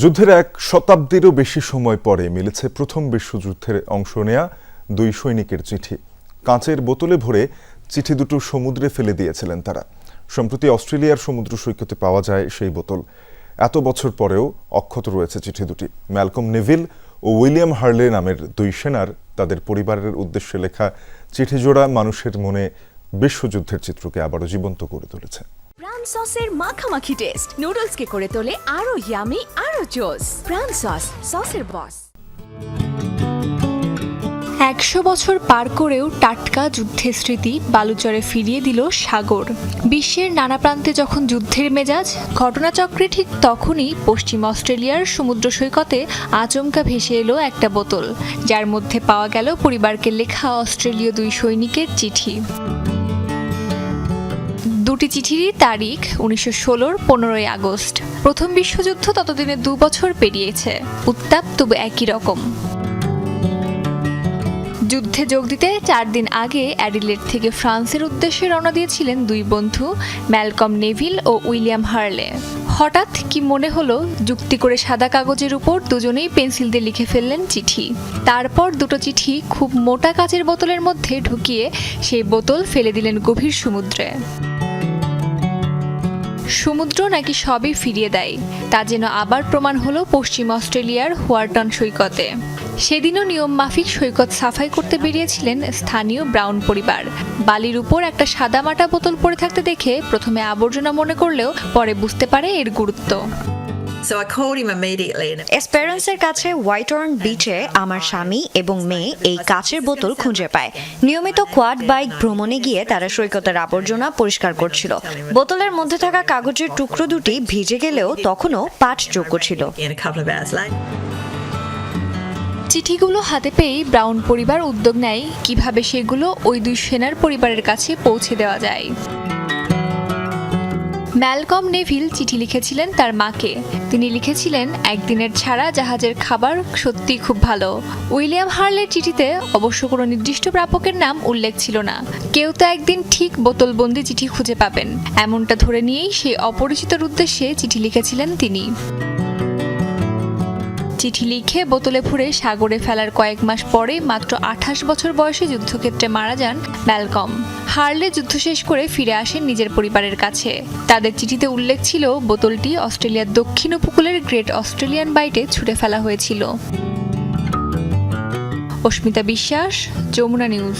যুদ্ধের এক শতাব্দীরও বেশি সময় পরে মিলেছে প্রথম বিশ্বযুদ্ধের অংশ নেয়া দুই সৈনিকের চিঠি। কাঁচের বোতলে ভরে চিঠি দুটো সমুদ্রে ফেলে দিয়েছিলেন তারা। সম্প্রতি অস্ট্রেলিয়ার সমুদ্র সৈকতে পাওয়া যায় সেই বোতল। এত বছর পরেও অক্ষত রয়েছে চিঠি দুটি। ম্যালকম নেভিল ও উইলিয়াম হার্লে নামের দুই সেনার তাদের পরিবারের উদ্দেশ্যে লেখা চিঠি জোড়া মানুষের মনে বিশ্বযুদ্ধের চিত্রকে আবারও জীবন্ত করে তুলেছে। প্রাণ সসের মাখামাখি টেস্ট নুডলসকে করে তোলে আরও ইয়ামি আরও জোস প্রাণ সস সসের বস একশো বছর পার করেও টাটকা যুদ্ধের স্মৃতি বালুচরে ফিরিয়ে দিল সাগর। বিশ্বের নানা প্রান্তে যখন যুদ্ধের মেজাজ, ঘটনাচক্রে ঠিক তখনই পশ্চিম অস্ট্রেলিয়ার সমুদ্র সৈকতে আচমকা ভেসে এলো একটা বোতল, যার মধ্যে পাওয়া গেল পরিবারকে লেখা অস্ট্রেলীয় দুই সৈনিকের চিঠি। দুটি চিঠিরই তারিখ উনিশশো ষোলোর পনেরোই আগস্ট। প্রথম বিশ্বযুদ্ধ ততদিনে দু বছর পেরিয়েছে। উত্তাপ তবু একই রকম। যুদ্ধে যোগ দিতে চার দিন আগে অ্যাডিলেড থেকে ফ্রান্সের উদ্দেশ্যে রওনা দিয়েছিলেন দুই বন্ধু, ম্যালকম নেভিল ও উইলিয়াম হার্লে। হঠাৎ কি মনে হলো, যুক্তি করে সাদা কাগজের উপর দুজনেই পেন্সিল দিয়ে লিখে ফেললেন চিঠি। তারপর দুটো চিঠি খুব মোটা কাচের বোতলের মধ্যে ঢুকিয়ে সেই বোতল ফেলে দিলেন গভীর সমুদ্রে। সমুদ্র নাকি সবই ফিরিয়ে দেয়, তা যেন আবার প্রমাণ হলো পশ্চিম অস্ট্রেলিয়ার হোয়ার্টন সৈকতে। সেদিনও নিয়ম মাফিক সৈকত সাফাই করতে বেরিয়েছিলেন স্থানীয় ব্রাউন পরিবার। বালির উপর একটা সাদা মাটা বোতল পড়ে থাকতে দেখে প্রথমে আবর্জনা মনে করলেও পরে বুঝতে পারে এর গুরুত্ব। এসপেরেন্সের কাছে হোয়াইটর্ন বিচে আমার স্বামী এবং মেয়ে এই কাচের বোতল খুঁজে পায়। নিয়মিত কোয়াড বাইক ভ্রমণে গিয়ে তারা সৈকতের আবর্জনা পরিষ্কার করছিল। বোতলের মধ্যে থাকা কাগজের টুকরো দুটি ভিজে গেলেও তখনও পাঠযোগ্য ছিল. চিঠিগুলো হাতে পেয়েই ব্রাউন পরিবার উদ্যোগ নেয় কীভাবে সেগুলো ওই দুই সেনার পরিবারের কাছে পৌঁছে দেওয়া যায়। ম্যালকম নেভিল চিঠি লিখেছিলেন তার মাকে। তিনি লিখেছিলেন, একদিনের ছাড়া জাহাজের খাবার সত্যি খুব ভালো। উইলিয়াম হার্লের চিঠিতে অবশ্য কোনো নির্দিষ্ট প্রাপকের নাম উল্লেখ ছিল না। কেউ তো একদিন ঠিক বোতলবন্দি চিঠি খুঁজে পাবেন। এমনটা ধরে নিয়েই সেই অপরিচিতর উদ্দেশ্যে চিঠি লিখেছিলেন তিনি। চিঠি লিখে বোতলে ভরে সাগরে ফেলার কয়েক মাস পরে মাত্র আঠাশ বছর বয়সে যুদ্ধক্ষেত্রে মারা যান ম্যালকম। হার্লে যুদ্ধ শেষ করে ফিরে আসেন নিজের পরিবারের কাছে। তাদের চিঠিতে উল্লেখ ছিল, বোতলটি অস্ট্রেলিয়ার দক্ষিণ উপকূলের গ্রেট অস্ট্রেলিয়ান বাইটে ছুটে ফেলা হয়েছিল। অস্মিতা বিশ্বাস, যমুনা নিউজ।